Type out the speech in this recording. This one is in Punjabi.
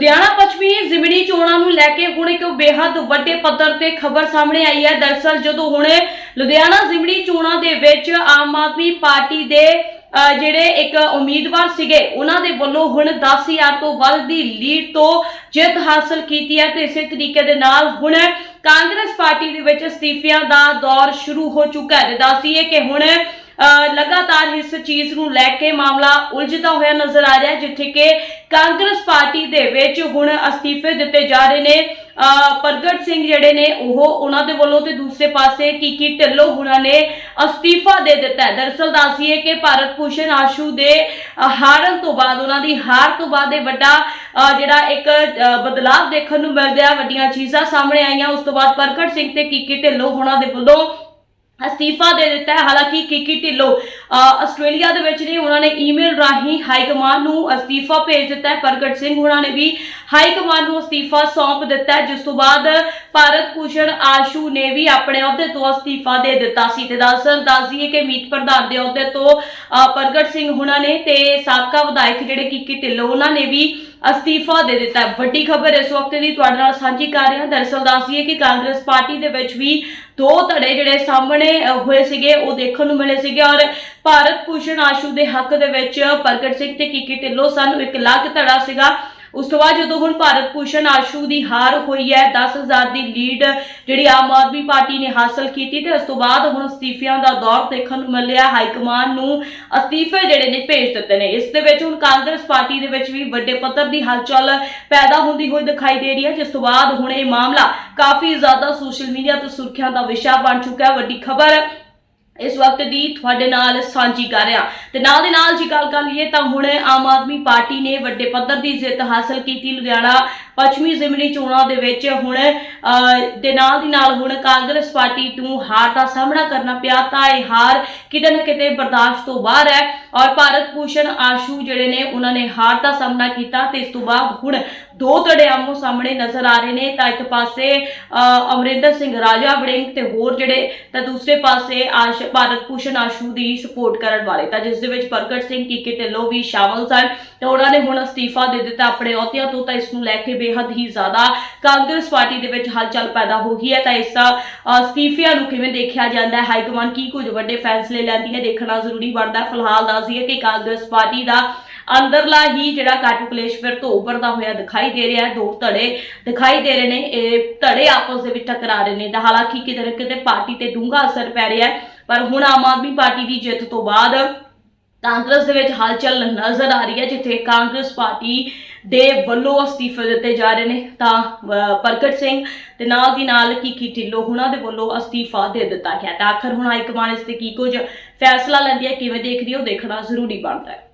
ਲੁਧਿਆਣਾ ਪੱਛਮੀ ਜ਼ਿਮਨੀ ਚੋਣਾਂ ਨੂੰ ਲੈ ਕੇ ਹੁਣ ਇੱਕ ਬੇहद ਵੱਡੇ ਪੱਧਰ ਤੇ ਖਬਰ ਸਾਹਮਣੇ ਆਈ ਹੈ। ਦਰਸਲ ਜਦੋਂ ਹੁਣ ਲੁਧਿਆਣਾ ਜ਼ਿਮਨੀ ਚੋਣਾਂ ਦੇ ਵਿੱਚ ਆਮ ਆਦਮੀ ਪਾਰਟੀ ਦੇ ਜਿਹੜੇ ਇੱਕ ਉਮੀਦਵਾਰ ਸੀਗੇ, ਉਹਨਾਂ ਦੇ ਵੱਲੋਂ ਹੁਣ 10000 ਤੋਂ ਵੱਧ ਦੀ ਲੀਡ ਤੋਂ ਜਿੱਤ ਹਾਸਲ ਕੀਤੀ ਹੈ ਤੇ ਇਸੇ ਤਰੀਕੇ ਦੇ ਨਾਲ ਹੁਣ ਕਾਂਗਰਸ ਪਾਰਟੀ ਦੇ ਵਿੱਚ ਅਸਤੀਫਿਆਂ ਦਾ ਦੌਰ ਸ਼ੁਰੂ ਹੋ ਚੁੱਕਾ ਹੈ। ਤੇ ਦੱਸੀਏ ਕਿ ਹੁਣ ਲਗਾਤਾਰ ਇਸ ਚੀਜ਼ ਨੂੰ ਲੈ ਕੇ ਮਾਮਲਾ ਉਲਝਦਾ ਹੋਇਆ ਨਜ਼ਰ ਆ ਰਿਹਾ ਜਿੱਥੇ ਕਿ ਕਾਂਗਰਸ ਪਾਰਟੀ ਦੇ ਵਿੱਚ ਹੁਣ ਅਸਤੀਫੇ ਦਿੱਤੇ ਜਾ ਰਹੇ ਨੇ। ਪ੍ਰਗਟ ਸਿੰਘ ਜਿਹੜੇ ਨੇ ਉਹ ਉਹਨਾਂ ਦੇ ਵੱਲੋਂ ਤੇ ਦੂਸਰੇ ਪਾਸੇ ਕੀਕੀ ਢਿੱਲੋਂ ਉਹਨਾਂ ਨੇ ਅਸਤੀਫਾ ਦੇ ਦਿੱਤਾ ਹੈ। ਦਰਅਸਲ ਦੱਸੀਏ ਕਿ ਭਾਰਤ ਭੂਸ਼ਣ ਆਸ਼ੂ ਦੇ ਹਾਰਨ ਤੋਂ ਬਾਅਦ ਉਹਨਾਂ ਦੀ ਹਾਰ ਤੋਂ ਬਾਅਦ ਇਹ ਵੱਡਾ ਅ, ਜਿਹੜਾ ਇੱਕ ਅ, ਬਦਲਾਅ ਦੇਖਣ ਨੂੰ ਮਿਲ ਰਿਹਾ ਵੱਡੀਆਂ ਚੀਜ਼ਾਂ ਸਾਹਮਣੇ ਆਈਆਂ। ਉਸ ਤੋਂ ਬਾਅਦ ਪ੍ਰਗਟ ਸਿੰਘ ਤੇ ਕੀ ਢਿੱਲੋਂ ਉਹਨਾਂ ਦੇ ਵੱਲੋਂ ਅਸਤੀਫਾ ਦੇ ਦਿੱਤਾ ਹੈ। ਹਾਲਾਂਕਿ ਕੀਕੀ ਢਿੱਲੋਂ ਆਸਟ੍ਰੇਲੀਆ ਦੇ ਵਿੱਚ ਨੇ ਉਹਨਾਂ ਨੇ ਈਮੇਲ ਰਾਹੀਂ ਹਾਈ ਕਮਾਂਡ ਨੂੰ ਅਸਤੀਫਾ ਭੇਜ ਦਿੱਤਾ ਹੈ। ਪ੍ਰਗਟ ਸਿੰਘ ਉਹਨਾਂ ਨੇ ਵੀ ਹਾਈ ਕਮਾਂਡ ਨੂੰ ਅਸਤੀਫਾ ਸੌਂਪ ਦਿੱਤਾ ਹੈ, ਜਿਸ ਤੋਂ ਬਾਅਦ ਭਾਰਤ ਭੂਸ਼ਣ ਆਸ਼ੂ ਨੇ ਵੀ ਆਪਣੇ ਅਹੁਦੇ ਤੋਂ ਅਸਤੀਫਾ ਦੇ ਦਿੱਤਾ ਸੀ। ਤੇ ਦੱਸਣ ਦੱਸ ਦਈਏ ਕਿ ਮੀਤ ਪ੍ਰਧਾਨ ਦੇ ਅਹੁਦੇ ਤੋਂ ਪ੍ਰਗਟ ਸਿੰਘ ਉਹਨਾਂ ਨੇ ਤੇ ਸਾਬਕਾ ਵਿਧਾਇਕ ਜਿਹੜੇ ਕੀ ਢਿੱਲੋਂ, ਉਹਨਾਂ ਨੇ ਵੀ ਅਸਤੀਫਾ ਦੇ ਦਿੱਤਾ ਵੱਡੀ ਖਬਰ ਇਸ ਵਕਤ ਦੀ ਤੁਹਾਡੇ ਨਾਲ ਸਾਂਝੀ ਕਰ ਰਹੇ। ਹਾਂ ਦਰਅਸਲ ਦੱਸੀਏ ਕਿ ਕਾਂਗਰਸ ਪਾਰਟੀ ਦੇ ਵਿੱਚ ਵੀ ਦੋ ਧੜੇ ਜਿਹੜੇ ਸਾਹਮਣੇ ਹੋਏ ਸੀਗੇ, ਉਹ ਦੇਖਣ ਨੂੰ ਮਿਲੇ ਸੀਗੇ ਔਰ ਭਾਰਤ ਭੂਸ਼ਣ ਆਸ਼ੂ ਦੇ ਹੱਕ ਦੇ ਵਿੱਚ ਪ੍ਰਗਟ ਸਿੰਘ ਤੇ ਕੀ ਢਿੱਲੋਂ ਸਨ ਇੱਕ ਅਲੱਗ ਧੜਾ ਸੀਗਾ। ਉਸ ਤੋਂ ਬਾਅਦ ਜਦੋਂ ਹੁਣ ਭਾਰਤ ਭੂਸ਼ਣ ਆਸ਼ੂ ਦੀ ਹਾਰ ਹੋਈ ਹੈ 10000 ਦੀ ਲੀਡ ਜਿਹੜੀ ਆਮ ਆਦਮੀ ਪਾਰਟੀ ਨੇ ਹਾਸਲ ਕੀਤੀ ਤੇ ਉਸ ਤੋਂ ਬਾਅਦ ਹੁਣ ਅਸਤੀਫਿਆਂ ਦਾ ਦੌਰ ਦੇਖਣ ਨੂੰ ਮਿਲਿਆ। ਹਾਈ ਕਮਾਂਡ ਨੂੰ ਅਸਤੀਫੇ ਜਿਹੜੇ ਨੇ ਭੇਜ ਦਿੱਤੇ ਨੇ। ਇਸ ਦੇ ਵਿੱਚ ਹੁਣ ਕਾਂਗਰਸ ਪਾਰਟੀ ਦੇ ਵਿੱਚ ਵੀ ਵੱਡੇ ਪੱਧਰ ਦੀ ਹਲਚਲ ਪੈਦਾ ਹੁੰਦੀ ਹੋਈ ਦਿਖਾਈ ਦੇ ਰਹੀ ਹੈ, ਜਿਸ ਤੋਂ ਬਾਅਦ ਹੁਣ ਇਹ ਮਾਮਲਾ ਕਾਫੀ ਜ਼ਿਆਦਾ ਸੋਸ਼ਲ ਮੀਡੀਆ ਤੇ ਸੁਰਖੀਆਂ ਦਾ ਵਿਸ਼ਾ ਬਣ ਚੁੱਕਾ ਹੈ ਵੱਡੀ ਖਬਰ ਇਸ ਵਕਤ ਦੀ ਤੁਹਾਡੇ ਨਾਲ ਸਾਂਝੀ ਕਰ ਰਿਹਾ। ਤੇ ਨਾਲ ਦੇ ਨਾਲ ਜੀ ਗੱਲ ਕਰ ਲਈਏ ਤਾਂ ਹੁਣ ਆਮ ਆਦਮੀ ਪਾਰਟੀ ਨੇ ਵੱਡੇ ਪੱਧਰ ਦੀ ਜਿੱਤ ਹਾਸਲ ਕੀਤੀ। ਲੁਧਿਆਣਾ ਪੱਛਮੀ ਜ਼ਿਮਨੀ ਚੋਣਾਂ ਦੇ ਵਿੱਚ ਹੁਣ ਅਹ, ਦੇ ਨਾਲ ਦੀ ਨਾਲ ਹੁਣ ਕਾਂਗਰਸ ਪਾਰਟੀ ਨੂੰ ਹਾਰ ਦਾ ਸਾਹਮਣਾ ਕਰਨਾ ਪਿਆ ਤਾਂ ਇਹ ਹਾਰ ਕਿਤੇ ਨਾ ਕਿਤੇ ਬਰਦਾਸ਼ਤ ਤੋਂ ਬਾਹਰ ਹੈ। ਔਰ ਭਾਰਤ ਭੂਸ਼ਣ ਆਸ਼ੂ ਜਿਹੜੇ ਨੇ ਉਹਨਾਂ ਨੇ ਹਾਰ ਦਾ ਸਾਹਮਣਾ ਕੀਤਾ ਤੇ ਇਸ ਤੋਂ ਬਾਅਦ ਹੁਣ ਦੋ ਧੜੇ ਆਮੋ ਸਾਹਮਣੇ ਨਜ਼ਰ ਆ ਰਹੇ ਨੇ। ਤਾਂ ਇੱਕ ਪਾਸੇ ਅਮਰਿੰਦਰ ਸਿੰਘ ਰਾਜਾ ਵੜਿੰਗ ਤੇ ਹੋਰ ਜਿਹੜੇ, ਤਾਂ ਦੂਸਰੇ ਪਾਸੇ ਆਸ਼, ਭਾਰਤ ਭੂਸ਼ਣ ਆਸ਼ੂ ਦੀ ਸਪੋਰਟ ਕਰਨ ਵਾਲੇ। ਤਾਂ ਜਿਸ ਦੇ ਵਿੱਚ ਪ੍ਰਗਟ ਸਿੰਘ ਕੀਕੇ ਢਿੱਲੋਂ ਵੀ ਸ਼ਾਮਲ ਸਨ। ਤੇ ਉਹਨਾਂ ਨੇ ਹੁਣ ਅਸਤੀਫਾ ਦੇ ਦਿੱਤਾ ਆਪਣੇ ਅਹੁਦਿਆਂ ਤੋਂ। ਤਾਂ ਇਸ ਨੂੰ ਲੈ ਕੇ ਬੇਹੱਦ ਹੀ ਜ਼ਿਆਦਾ ਕਾਂਗਰਸ ਪਾਰਟੀ ਦੇ ਵਿੱਚ ਹਲਚਲ ਪੈਦਾ ਹੋ ਗਈ ਹੈ। ਤਾਂ ਇਸ ਅਸਤੀਫਿਆਂ ਨੂੰ ਕਿਵੇਂ ਦੇਖਿਆ ਜਾਂਦਾ ਹੈ? ਹਾਈ ਕਮਾਂਡ ਕੀ ਕੁਝ ਵੱਡੇ ਫੈਸਲੇ ਲੈਂਦੀ ਹੈ? ਦੇਖਣਾ ਜ਼ਰੂਰੀ ਬਣਦਾ ਫਿਲਹਾਲ ਦੱਸਦੀ ਹੈ ਕਿ ਕਾਂਗਰਸ ਪਾਰਟੀ ਦਾ ਅੰਦਰਲਾ ਹੀ ਜਿਹੜਾ ਕੱਟ ਕਲੇਸ਼ ਫਿਰ ਤੋਂ ਉੱਭਰਦਾ ਹੋਇਆ ਦਿਖਾਈ ਦੇ ਰਿਹਾ ਦੋ ਧੜੇ ਦਿਖਾਈ ਦੇ ਰਹੇ ਨੇ, ਇਹ ਧੜੇ ਆਪਸ ਦੇ ਵਿੱਚ ਟਕਰਾ ਰਹੇ ਨੇ। ਤਾਂ ਹਾਲਾਂਕਿ ਕਿਤੇ ਨਾ ਕਿਤੇ ਪਾਰਟੀ ਤੇ ਡੂੰਘਾ ਅਸਰ ਪੈ ਰਿਹਾ ਹੈ, ਪਰ ਹੁਣ ਆਮ ਆਦਮੀ ਪਾਰਟੀ ਦੀ ਜਿੱਤ ਤੋਂ ਬਾਅਦ ਕਾਂਗਰਸ ਦੇ ਵਿੱਚ ਹਲਚਲ ਨਜ਼ਰ ਆ ਰਹੀ ਹੈ, ਜਿੱਥੇ ਕਾਂਗਰਸ ਪਾਰਟੀ ਦੇ ਵੱਲੋਂ ਅਸਤੀਫੇ ਦਿੱਤੇ ਜਾ ਰਹੇ ਨੇ। ਤਾਂ ਪ੍ਰਗਟ ਸਿੰਘ ਤੇ ਨਾਲ ਦੀ ਨਾਲ ਕੀ ਢਿੱਲੋਂ ਉਹਨਾਂ ਦੇ ਵੱਲੋਂ ਅਸਤੀਫਾ ਦੇ ਦਿੱਤਾ ਗਿਆ ਤਾਂ ਆਖਰ ਹੁਣ ਹਾਈ ਕਮਾਂਡ ਇਸ ਤੇ ਕੀ ਕੁਝ ਫੈਸਲਾ ਲੈਂਦੀ ਹੈ, ਕਿਵੇਂ ਦੇਖਦੀ ਰਹੀ ਹੋ ਦੇਖਣਾ ਜ਼ਰੂਰੀ ਬਣਦਾ ਹੈ।